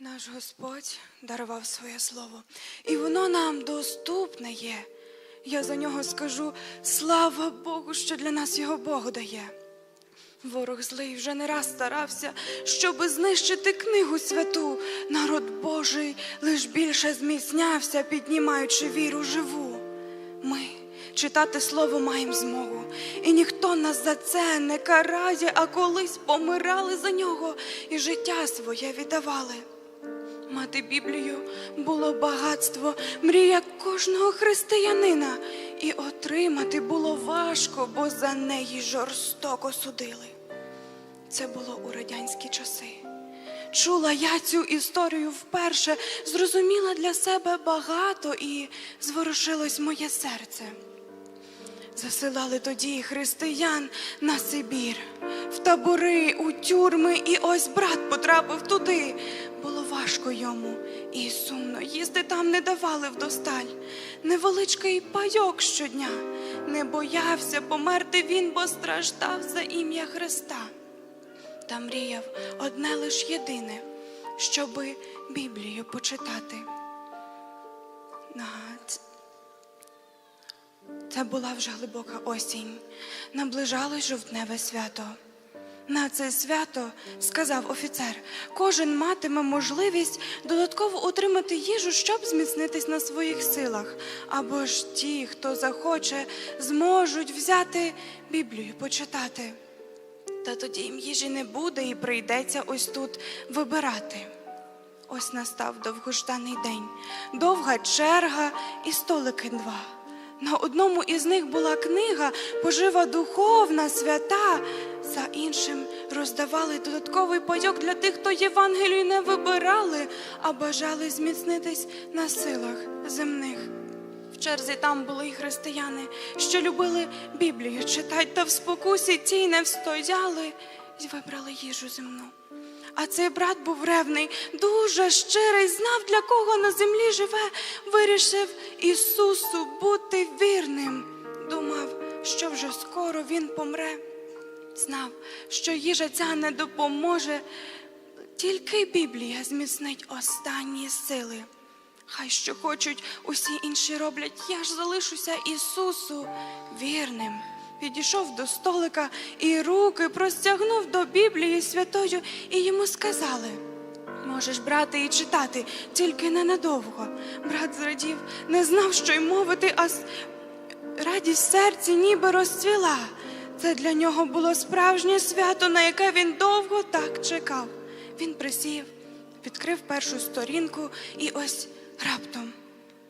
Наш Господь дарував своє слово, і воно нам доступне є. Я за нього скажу слава Богу, що для нас його Бог дає. Ворог злий вже не раз старався, щоби знищити книгу святу. Народ Божий лиш більше зміцнявся, піднімаючи віру живу. Ми читати слово маємо змогу, і ніхто нас за це не карає, а колись помирали за нього і життя своє віддавали. Мати Біблію було багатство, мрія кожного християнина, і отримати було важко, бо за неї жорстоко судили. Це було у радянські часи. Чула я цю історію вперше, зрозуміла для себе багато і зворушилось моє серце. Засилали тоді християн на Сибір, в табори, у тюрми, і ось брат потрапив туди. Важко йому і сумно їсти там не давали вдосталь. Невеличкий пайок щодня. Не боявся померти він, бо страждав за ім'я Христа. Та мріяв одне лиш єдине, щоби Біблію почитати. Це була вже глибока осінь. Наближалось жовтневе свято. На це свято, сказав офіцер, кожен матиме можливість додатково отримати їжу, щоб зміцнитись на своїх силах. Або ж ті, хто захоче, зможуть взяти Біблію почитати. Та тоді їм їжі не буде і прийдеться ось тут вибирати. Ось настав довгожданий день, довга черга і столики два. На одному із них була книга, пожива духовна, свята. За іншим роздавали додатковий пайок для тих, хто Євангелію не вибирали, а бажали зміцнитись на силах земних. В черзі там були й християни, що любили Біблію читать, та в спокусі тій не встояли й вибрали їжу земну. А цей брат був ревний, дуже щирий, знав, для кого на землі живе, вирішив Ісусу бути вірним. Думав, що вже скоро Він помре. Знав, що їжа ця не допоможе, тільки Біблія зміцнить останні сили. Хай що хочуть, усі інші роблять, я ж залишуся Ісусу вірним. Підійшов до столика і руки простягнув до Біблії святою, і йому сказали: Можеш брати і читати, тільки ненадовго. Брат зрадів, не знав, що й мовити, а радість серці ніби розцвіла. Це для нього було справжнє свято, на яке він довго так чекав. Він присів, відкрив першу сторінку і ось раптом.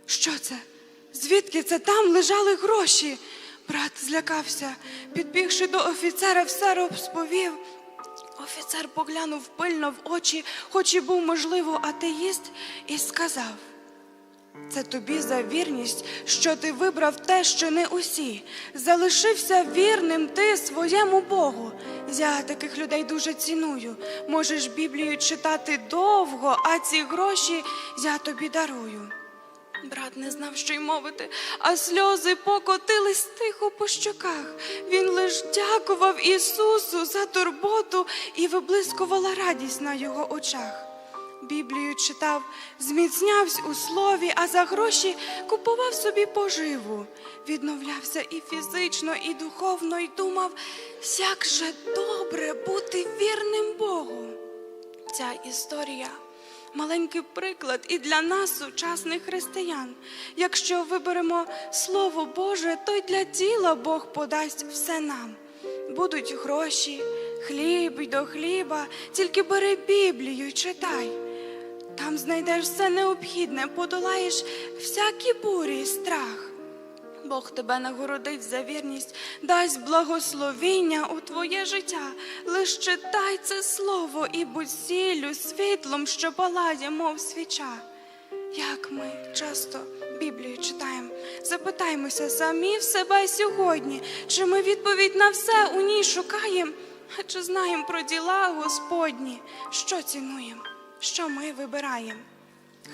Що це? Звідки це там лежали гроші? Брат злякався, підбігши до офіцера, все розповів. Офіцер поглянув пильно в очі, хоч і був, можливо, атеїст, і сказав. Це тобі за вірність, що ти вибрав те, що не усі. Залишився вірним ти своєму Богу. Я таких людей дуже ціную. Можеш Біблію читати довго, а ці гроші я тобі дарую. Брат не знав, що й мовити, а сльози покотились тихо по щоках. Він лиш дякував Ісусу за турботу і виблискувала радість на його очах. Біблію читав, зміцнявся у слові, а за гроші купував собі поживу. Відновлявся і фізично, і духовно, і думав, як же добре бути вірним Богу. Ця історія маленький приклад і для нас, сучасних християн. Якщо виберемо Слово Боже, то й для тіла Бог подасть все нам. Будуть гроші, хліб й до хліба, тільки бери Біблію читай. Там знайдеш все необхідне, подолаєш всякі бурі й страх. Бог тебе нагородить за вірність, дасть благословіння у твоє життя. Лиш читай це слово і будь сіллю, світлом, що палає, мов свіча. Як ми часто Біблію читаємо, запитаймося самі в себе сьогодні, чи ми відповідь на все у ній шукаємо, а чи знаємо про діла Господні, що цінуємо, що ми вибираємо?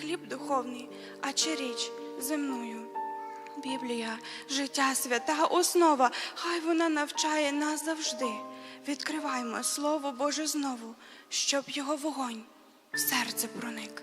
Хліб духовний, а чи річ земною? Біблія, життя свята, основа, хай вона навчає нас завжди. Відкриваймо Слово Боже знову, щоб його вогонь в серце проник.